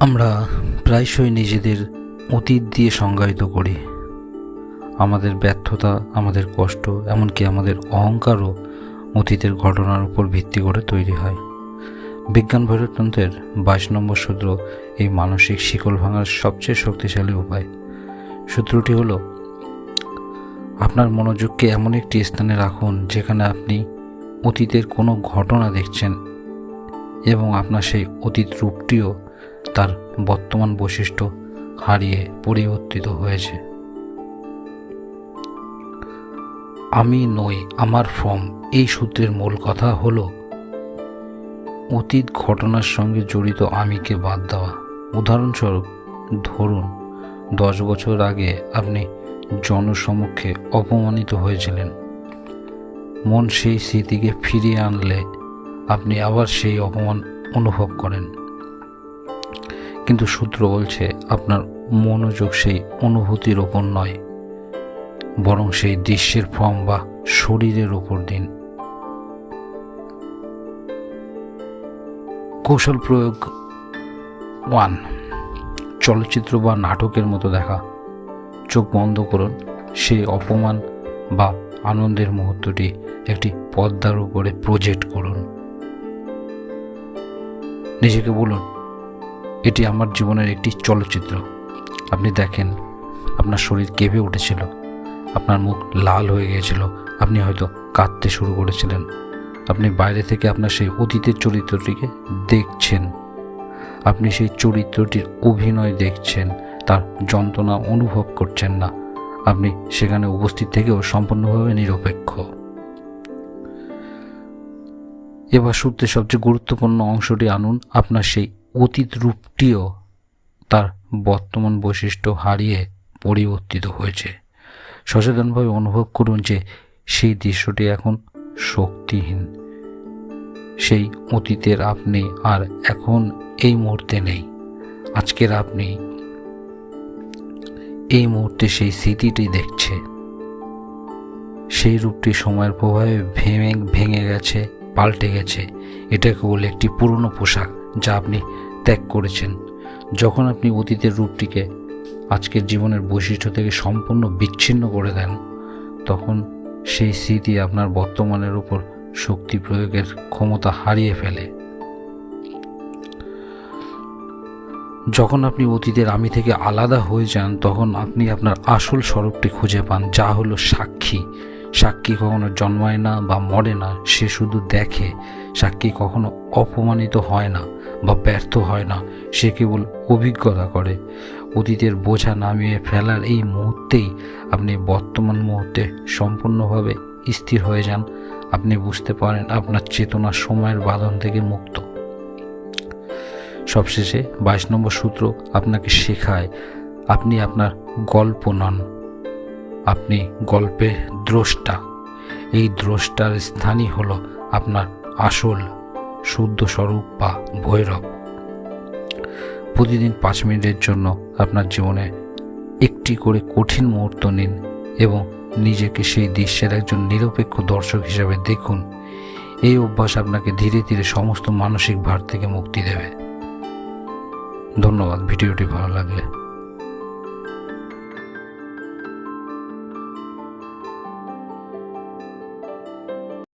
আমরা প্রায়শই নিজেদের অতীত দিয়ে সংজ্ঞায়িত করি। আমাদের ব্যর্থতা, আমাদের কষ্ট, এমনকি আমাদের অহংকারও অতীতের ঘটনার উপর ভিত্তি করে তৈরি হয়। বিজ্ঞান ভৈরবতন্ত্রের বাইশ নম্বর সূত্র এই মানসিক শিকল ভাঙার সবচেয়ে শক্তিশালী উপায়। সূত্রটি হলো, আপনার মনোযোগকে এমন একটি স্থানে রাখুন যেখানে আপনি অতীতের কোনো ঘটনা দেখছেন এবং আপনার সেই অতীত রূপটিও তার বর্তমান বৈশিষ্ট্য হারিয়ে পরিবর্তিত হয়েছে। আমি নই, আমার ফর্ম। এই সূত্রের মূল কথা হলো, অতীত ঘটনার সঙ্গে জড়িত আমিকে বাদ দেওয়া। উদাহরণস্বরূপ, ধরুন, দশ বছর আগে আপনি জনসমক্ষে অপমানিত হয়েছিলেন। মন সেই স্মৃতিকে ফিরিয়ে আনলে আপনি আবার সেই অপমান অনুভব করেন। কিন্তু সূত্র বলছে, আপনার মনোযোগ সেই অনুভূতির ওপর নয়, বরং সেই দৃশ্যের ফর্ম বা শরীরের ওপর দিন। কৌশল প্রয়োগ ওয়ান, চলচ্চিত্র বা নাটকের মতো দেখা। চোখ বন্ধ করুন, সেই অপমান বা আনন্দের মুহূর্তটি একটি পর্দার উপরে প্রজেক্ট করুন। নিজেকে বলুন এটি আমার জীবনের একটি চলচ্চিত্র। আপনি দেখেন, আপনার শরীর কেঁপে উঠেছিল, আপনার মুখ লাল হয়ে গিয়েছিল, আপনি হয়তো কাঁদতে শুরু করেছিলেন। আপনি বাইরে থেকে আপনার সেই অতীতের চরিত্রটিকে দেখছেন। আপনি সেই চরিত্রটির অভিনয় দেখছেন, তার যন্ত্রণা অনুভব করছেন না। আপনি সেখানে উপস্থিত থেকেও সম্পূর্ণভাবে নিরপেক্ষ। এবার সূত্রের সবচেয়ে গুরুত্বপূর্ণ অংশটি আনুন আপনার সেই অতীত রূপটিও তার বর্তমান বৈশিষ্ট্য হারিয়ে পরিবর্তিত হয়েছে। সচেতনভাবে অনুভব করুন যে সেই দৃশ্যটি এখন শক্তিহীন। সেই অতীতের আপনি আর এখন এই মুহূর্তে নেই। আজকের আপনি এই মুহূর্তে সেই স্মৃতিটি দেখছে। সেই রূপটি সময়ের প্রভাবে ভেঙে ভেঙে গেছে, পাল্টে গেছে। এটা কেবল একটি পুরনো পোশাক। যা আপনি ত্যাগ করেছেন। যখন আপনি অতীতের রূপটিকে আজকের জীবনের বৈশিষ্ট্য থেকে সম্পূর্ণ বিচ্ছিন্ন করে দেন, তখন সেই স্মৃতি আপনার বর্তমানের উপর শক্তি প্রয়োগের ক্ষমতা হারিয়ে ফেলে। যখন আপনি অতীতের আমি থেকে আলাদা হয়ে যান, তখন আপনি আপনার আসল স্বরূপটি খুঁজে পান, যা হলো সাক্ষী। সাক্ষী কখনো জন্মায় না বা মরে না, সে শুধু দেখে। সাক্ষী কখনো অপমানিত হয় না বা ব্যর্থ হয় না, সে কেবল অভিজ্ঞতা করে। অতীতের বোঝা নামিয়ে ফেলার এই মুহূর্তেই আপনি বর্তমান মুহূর্তে সম্পূর্ণভাবে স্থির হয়ে যান। আপনি বুঝতে পারেন আপনার চেতনা সময়ের বাঁধন থেকে মুক্ত। সবশেষে বাইশ নম্বর সূত্র আপনাকে শেখায়, আপনি আপনার গল্প নন। আপনি গল্পের দ্রষ্টা। এই দ্রষ্টার স্থানই হল আপনার আসল শুদ্ধ স্বরূপ বা ভৈরব। প্রতিদিন পাঁচ মিনিটের জন্য আপনার জীবনে একটি করে কঠিন মুহূর্ত নিন এবং নিজেকে সেই দৃশ্যের একজন নিরপেক্ষ দর্শক হিসাবে দেখুন। এই অভ্যাস আপনাকে ধীরে ধীরে সমস্ত মানসিক ভার থেকে মুক্তি দেবে। ধন্যবাদ, ভিডিওটি ভালো লাগলে।